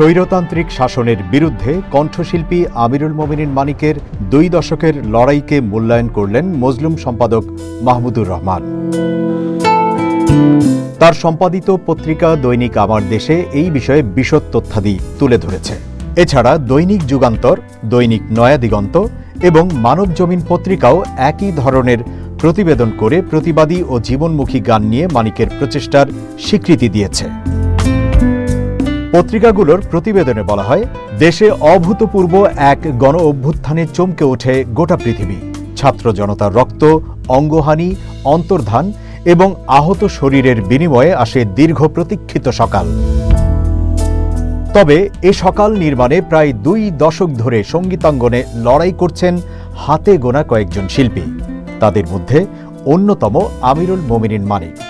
স্বৈরতান্ত্রিক শাসনের বিরুদ্ধে কণ্ঠশিল্পী আমিরুল মোমিনিন মানিকের দুই দশকের লড়াইকে মূল্যায়ন করলেন মজলুম সম্পাদক মাহমুদুর রহমান। তার সম্পাদিত পত্রিকা দৈনিক আমার দেশে এই বিষয়ে বিশদ তথ্যাদি তুলে ধরেছে। এছাড়া দৈনিক যুগান্তর, দৈনিক নয়া দিগন্ত এবং মানব জমিন পত্রিকাও একই ধরনের প্রতিবেদন করে প্রতিবাদী ও জীবনমুখী গান নিয়ে মানিকের প্রচেষ্টার স্বীকৃতি দিয়েছে। পত্রিকাগুলোর প্রতিবেদনে বলা হয়, দেশে অভূতপূর্ব এক গণ অভ্যুত্থানে চমকে ওঠে গোটা পৃথিবী। ছাত্র জনতার রক্ত, অঙ্গহানি, অন্তর্ধান এবং আহত শরীরের বিনিময়ে আসে দীর্ঘ প্রতীক্ষিত সকাল। তবে এ সকাল নির্মাণে প্রায় দুই দশক ধরে সঙ্গীতাঙ্গনে লড়াই করছেন হাতে গোনা কয়েকজন শিল্পী। তাদের মধ্যে অন্যতম আমিরুল মোমিনিন মানিক।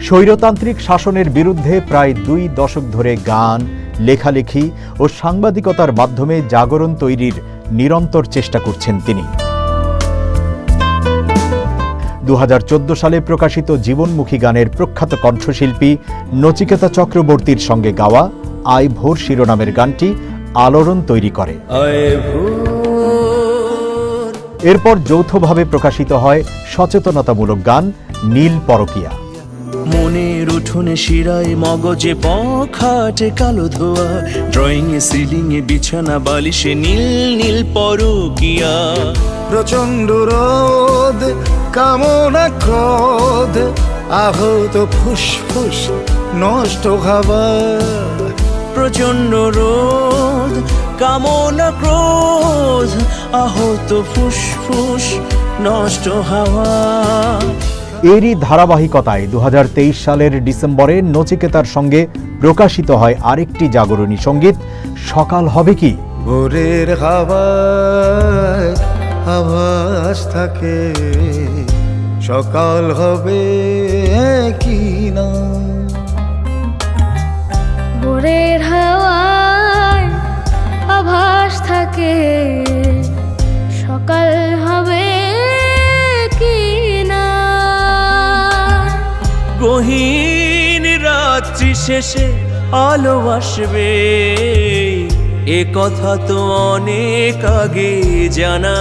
স্বৈরতান্ত্রিক শাসনের বিরুদ্ধে প্রায় দুই দশক ধরে গান লেখালেখি ও সাংবাদিকতার মাধ্যমে জাগরণ তৈরির নিরন্তর চেষ্টা করছেন তিনি। দু হাজার চোদ্দ সালে প্রকাশিত জীবনমুখী গানের প্রখ্যাত কণ্ঠশিল্পী নচিকেতা চক্রবর্তীর সঙ্গে গাওয়া আই ভোর শিরোনামের গানটি আলোড়ন তৈরি করে। এরপর যৌথভাবে প্রকাশিত হয় সচেতনতামূলক গান নীল পরকিয়া। মনের উঠোনে শিরায় মগজে পখাটে কালো ধোয়া। ড্রয়িং এ সিলিং এ বিছানা বালিশে নীল নীল পরকিয়া। প্রচণ্ড রোদ কামনা ক্রোধ আহত ফুসফুস নষ্ট খাবার। প্রচণ্ড রোদ কামনা ক্রোধ আহত ফুসফুস নষ্ট হাওয়া। এরই ধারাবাহিকতায় দু হাজার তেইশ সালের ডিসেম্বরে নচিকেতার সঙ্গে প্রকাশিত হয় আরেকটি জাগরণী সংগীত সকাল হবে কি? ভোরের হাওয়ায় আভাস থাকে সকাল হবে কি না? ভোরের শেষে আলো আসবে। এ কথা তো অনেক আগে জানা।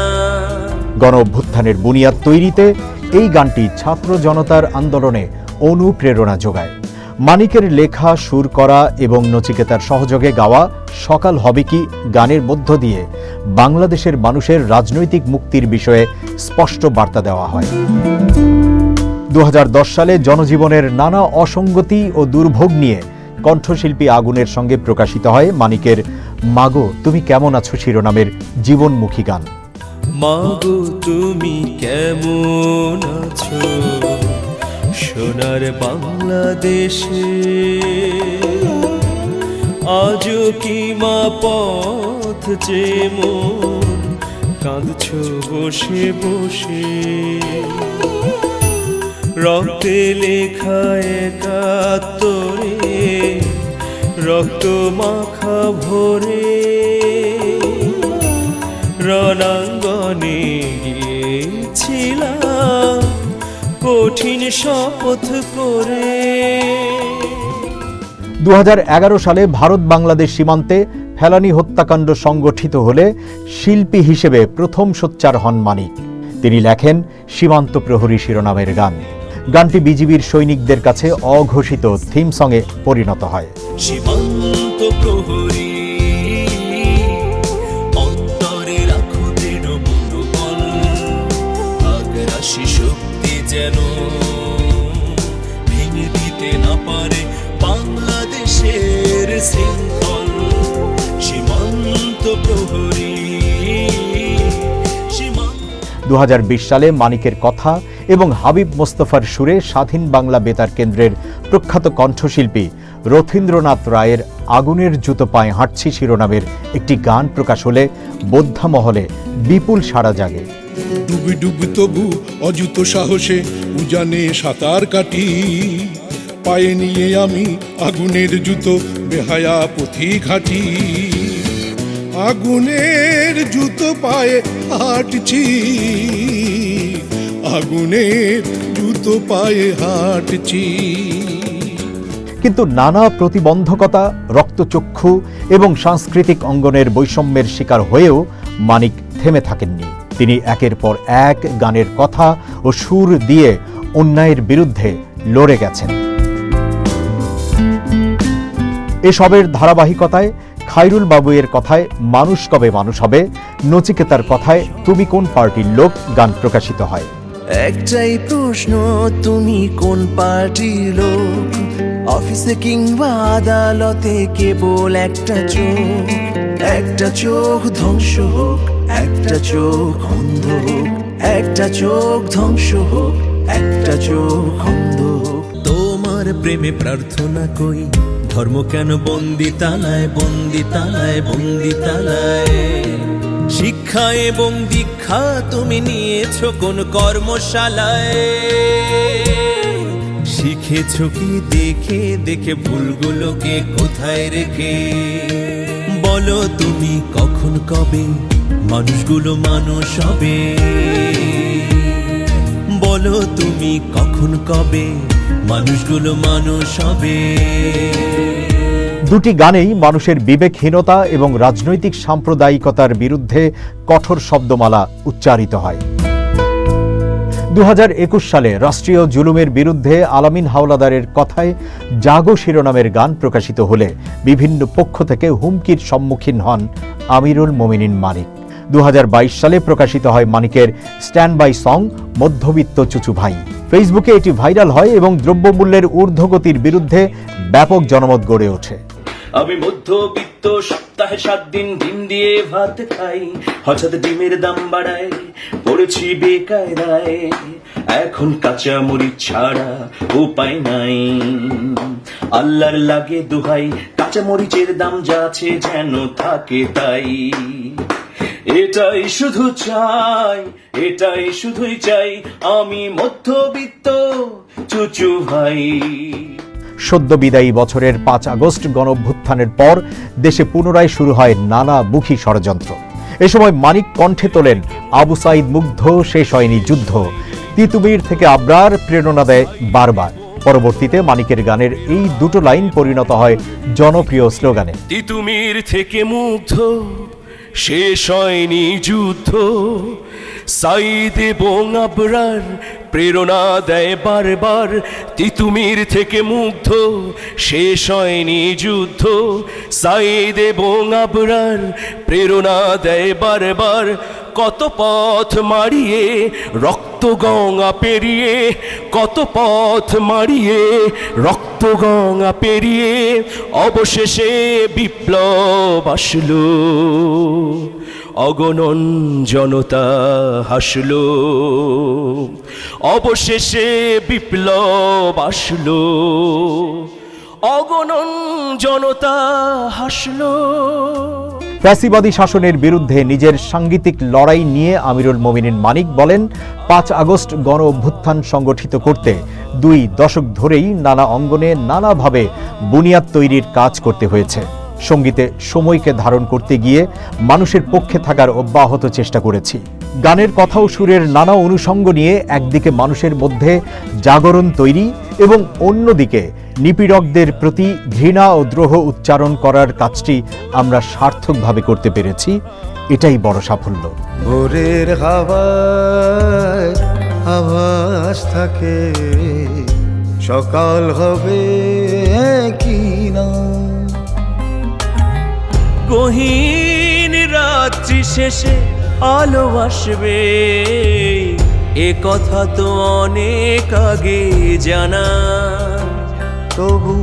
গণ অভ্যুত্থানের বুনিয়াদ তৈরিতে এই গানটি ছাত্র জনতার আন্দোলনে অনুপ্রেরণা যোগায়। মানিকের লেখা, সুর করা এবং নচিকেতার সহযোগে গাওয়া সকাল হবে কি গানের মধ্য দিয়ে বাংলাদেশের মানুষের রাজনৈতিক মুক্তির বিষয়ে স্পষ্ট বার্তা দেওয়া হয়। দু হাজার দশ সালে জনজীবনের নানা অসঙ্গতি ও দুর্ভোগ নিয়ে কণ্ঠশিল্পী আগুনের সঙ্গে প্রকাশিত হয় মানিকের মাগো, তুমি কেমন আছো শিরোনামের জীবনমুখী গান। মাগো, তুমি কেমন আছো? সোনার বাংলাদেশে আজও কি মা পথ যে মন কাঁদছ বসে বসে। রক্তে লেখা একাত্তরে রক্ত মাখা ভরে। রণাঙ্গনে গিয়েছিলাম কঠিন শপথ করে। দু হাজার এগারো সালে ভারত বাংলাদেশ সীমান্তে ফেলানি হত্যাকাণ্ড সংগঠিত হলে শিল্পী হিসেবে প্রথম সোচ্চার হন মানিক। তিনি লেখেন সীমান্ত প্রহরী শিরোনামের গান। গানটি বিজিবির সৈনিকদের কাছে অঘোষিত থিম সঙ্গে পরিণত হয়। সীমান্ত প্রহরী অন্তরে রাখো দৃঢ় মনোবল আগ্রাসী শক্তি যেন ভেঙে দিতে না পারে বাংলাদেশের শৃঙ্খল। সীমান্ত প্রহরী দু সালে মানিকের কথা এবং হাবিব মোস্তফার সুরে স্বাধীন বাংলা বেতার কেন্দ্রের প্রখ্যাত কণ্ঠশিল্পী রথীন্দ্রনাথ রায়ের আগুনের জুতো পায়ে হাঁটছি শিরোনামের একটি গান প্রকাশ হলে বোদ্ধা মহলে বিপুল সাড়া জাগে। ডুবি ডুবি তবু অযুত সাহসে উজানে সাঁতার কাটি। পায়ে নিয়ে আমি আগুনের জুতো বেহায়া পথি ঘাটি। আগুনের জুতো পায়ে হাঁটছি। আগুনের জুতো পায়ে হাঁটছি। কিন্তু নানা প্রতিবন্ধকতা, রক্তচক্ষু এবং সাংস্কৃতিক অঙ্গনের বৈষম্যের শিকার হয়েও মানিক থেমে থাকেননি। তিনি একের পর এক গানের কথা ও সুর দিয়ে অন্যায়ের বিরুদ্ধে লড়ে গেছেন। এসবের ধারাবাহিকতায় খাইরুল বাবুয়ের কথায় মানুষ কবে মানুষ হবে, নচিকেতার কথায় তুমি কোন পার্টির লোক, গান প্রকাশিত হয়। একটাই প্রশ্ন, তুমি কোন পার্টির লোক? অফিসে কিংবা আদালতে কেবল একটা চোখ। একটা চোখ ধ্বংস হোক, একটা চোখ অন্ধ হোক। একটা চোখ ধ্বংস হোক, একটা চোখ অন্ধ হোক। তোমার প্রেমে প্রার্থনা কই? ধর্ম কেন বন্দি তালায় বন্দি তালায় বন্দি তালায় শিক্ষা এবং দীক্ষা তুমি নিয়েছ কোন কর্মশালায়? শিখেছো কি দেখে? দেখে ভুলগুলোকে কোথায় রেখে? বলো তুমি কখন কবে মানুষগুলো মানুষ হবে? বলো তুমি কখন কবে মানুষগুলো মানুষ হবে? দুটি গানেই মানুষের বিবেকহীনতা এবং রাজনৈতিক সাম্প্রদায়িকতার বিরুদ্ধে কঠোর শব্দমালা উচ্চারিত হয়। দু হাজার একুশ সালে রাষ্ট্রীয় জুলুমের বিরুদ্ধে আলামিন হাওলাদারের কথায় জাগো শিরোনামের গান প্রকাশিত হলে বিভিন্ন পক্ষ থেকে হুমকির সম্মুখীন হন আমিরুল মোমিনিন মানিক। দু হাজার বাইশ সালে প্রকাশিত হয় মানিকের স্ট্যান্ড বাই সং মধ্যবিত্ত চুচু ভাই। ফেসবুকে এটি ভাইরাল হয় এবং দ্রব্যমূল্যের ঊর্ধ্বগতির বিরুদ্ধে ব্যাপক জনমত গড়ে ওঠে। আমি মধ্যবিত্ত, সপ্তাহে সাত দিন ডিম দিয়ে ভাত খাই। হঠাৎ ডিমের দাম বাড়ায়, পড়েছি বেকায়দায়। এখন কাঁচা মরিচ ছাড়া উপায় নাই। আল্লাহর লাগে দোহাই কাঁচা মরিচের দাম যাচ্ছে যেন থাকে তাই। এটাই শুধু চাই, এটাই শুধুই চাই, আমি মধ্যবিত্ত, চুচু ভাই। সদ্য বিদায়ী বছরের পাঁচ আগস্ট গণভ্যুত্থানের পর দেশে পুনরায় শুরু হয় নানা মুখী ষড়যন্ত্র। এ সময় মানিক কণ্ঠে তোলেন, আবু সাইদ মুগ্ধ, শেষ হয়নি যুদ্ধ। তিতুমির থেকে আবরার প্রেরণা দেয় বারবার। পরবর্তীতে মানিকের গানের এই দুটো লাইন পরিণত হয় জনপ্রিয় স্লোগানে। তিতুমির থেকে মুগ্ধ শেষ হয়নি যুদ্ধ। সাইদ এবং আবরার প্রেরণা দেয় বারবার, তিতুমির থেকে মুগ্ধ। শেষ হয়নি যুদ্ধ। সাইদ এবং আবরার প্রেরণা দেয় বারবার কত পথ মারিয়ে, রক্ত গঙ্গা পেরিয়ে, কত পথ মারিয়ে, রক্ত গঙ্গা পেরিয়ে অবশেষে বিপ্লব আসলো। অগণন জনতা হাসলো। অবশেষে বিপ্লব আসলো। অগণন জনতা হাসলো। ফ্যাসিবাদী শাসনের বিরুদ্ধে নিজের সাংগীতিক লড়াই নিয়ে আমিরুল মোমিনিন মানিক বলেন, পাঁচ আগস্ট গণ অভ্যুত্থান সংগঠিত করতে দুই দশক ধরেই নানা অঙ্গনে নানাভাবে বুনিয়াদ তৈরির কাজ করতে হয়েছে। সঙ্গীতে সময়কে ধারণ করতে গিয়ে মানুষের পক্ষে থাকার অব্যাহত চেষ্টা করেছি। গানের কথা ও সুরের নানা অনুষঙ্গ নিয়ে একদিকে মানুষের মধ্যে জাগরণ তৈরি এবং অন্যদিকে নিপীড়কদের প্রতি ঘৃণা ও দ্রোহ উচ্চারণ করার কাজটি আমরা সার্থকভাবে করতে পেরেছি। এটাই বড় সাফল্য। ভোরের হাওয়ায় আভাস থাকে সকাল হবে কি না? গহীন রাত্রি শেষে আলো আসবে। এ কথা তো অনেক আগে জানা। তবু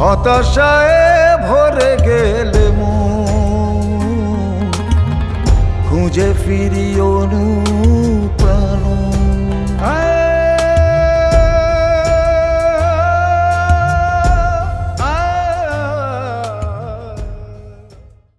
হতাশায় ভরে গেলে খুঁজে ফিরি অনু